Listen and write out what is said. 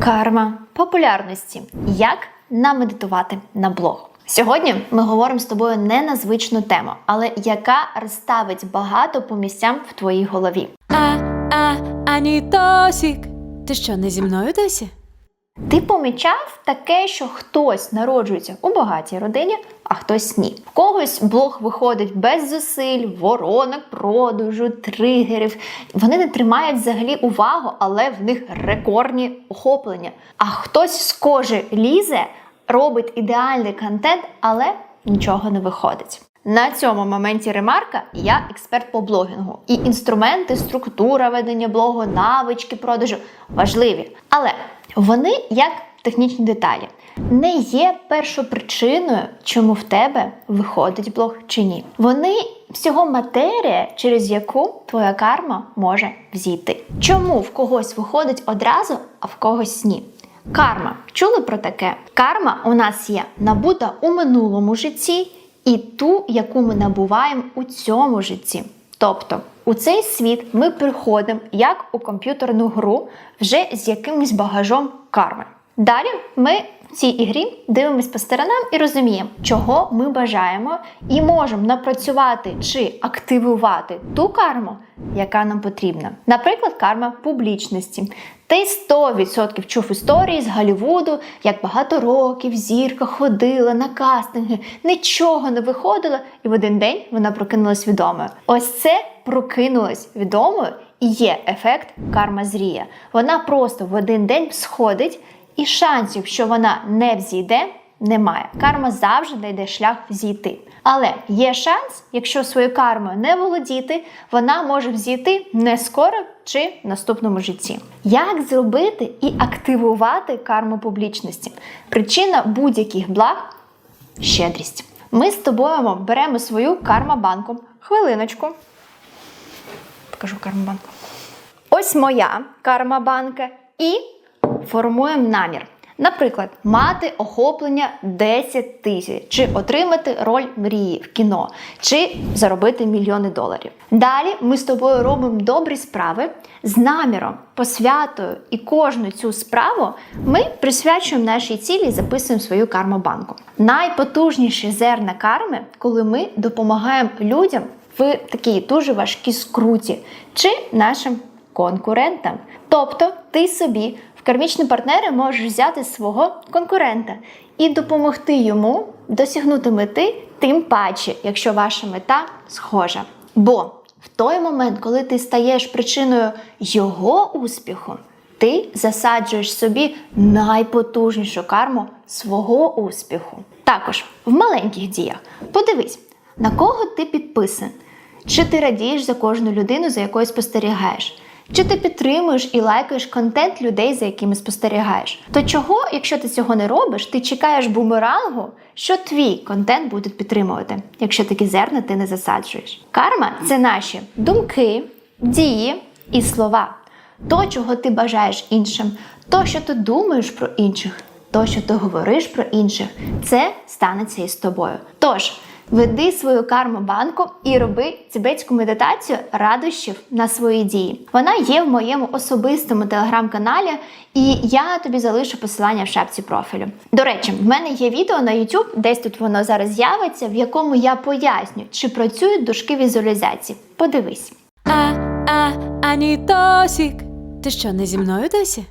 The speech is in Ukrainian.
Карма популярності. Як намедитувати на блог? Сьогодні ми говоримо з тобою не на звичну тему, але яка розставить багато по місцям в твоїй голові. А, а, Анітосік. Ти що, не зі мною досі? Ти помічав таке, що хтось народжується у багатій родині, а хтось ні. В когось блог виходить без зусиль, воронок, продажу, тригерів. Вони не тримають взагалі увагу, але в них рекордні охоплення. А хтось з кожи лізе, робить ідеальний контент, але нічого не виходить. На цьому моменті ремарка я експерт по блогінгу. І інструменти, структура ведення блогу, навички продажу важливі. Але вони як технічні деталі. Не є першопричиною, чому в тебе виходить блог чи ні. Вони всього матерія, через яку твоя карма може взійти. Чому в когось виходить одразу, а в когось ні? Карма. Чули про таке? Карма у нас є набута у минулому житті і ту, яку ми набуваємо у цьому житті. Тобто у цей світ ми приходимо як у комп'ютерну гру вже з якимось багажом карми. Далі ми в цій ігрі дивимось по сторонам і розуміємо, чого ми бажаємо, і можемо напрацювати чи активувати ту карму, яка нам потрібна. Наприклад, карма публічності. Ти 100% чув історії з Голлівуду, як багато років зірка ходила на кастинги, нічого не виходило, і в один день вона прокинулась відомою. Ось це прокинулась відомою і є ефект карма зрія. Вона просто в один день сходить, і шансів, що вона не взійде, немає. Карма завжди знайде шлях взійти. Але є шанс, якщо своєю кармою не володіти, вона може взійти не скоро чи в наступному житті. Як зробити і активувати карму публічності? Причина будь-яких благ щедрість. Ми з тобою беремо свою карма-банку. Хвилиночку. Покажу карма-банку. Ось моя карма-банка. І формуємо намір. Наприклад, мати охоплення 10 тисяч, чи отримати роль мрії в кіно, чи заробити мільйони доларів. Далі ми з тобою робимо добрі справи з наміром, посвятою, і кожну цю справу ми присвячуємо нашій цілі і записуємо свою кармобанку. Найпотужніші зерна карми, коли ми допомагаємо людям в такій дуже важкій скруті, чи нашим конкурентам. Тобто ти собі в кармічні партнери можеш взяти свого конкурента і допомогти йому досягнути мети, тим паче, якщо ваша мета схожа. Бо в той момент, коли ти стаєш причиною його успіху, ти засаджуєш собі найпотужнішу карму свого успіху. Також в маленьких діях подивись, на кого ти підписаний. Чи ти радієш за кожну людину, за якою спостерігаєш? Чи ти підтримуєш і лайкаєш контент людей, за якими спостерігаєш? То чого, якщо ти цього не робиш, ти чекаєш бумерангу, що твій контент будуть підтримувати, якщо такі зерна ти не засаджуєш? Карма це наші думки, дії і слова. То, чого ти бажаєш іншим, то, що ти думаєш про інших, то, що ти говориш про інших, це станеться і з тобою. Тож. Веди свою карму банку і роби тибетську медитацію радощів на свої дії. Вона є в моєму особистому телеграм-каналі, і я тобі залишу посилання в шапці профілю. До речі, в мене є відео на YouTube, десь тут воно зараз з'явиться, в якому я поясню, чи працюють дужки візуалізації. Подивись. А, а, Анітосік. Ти що, не зі мною досі?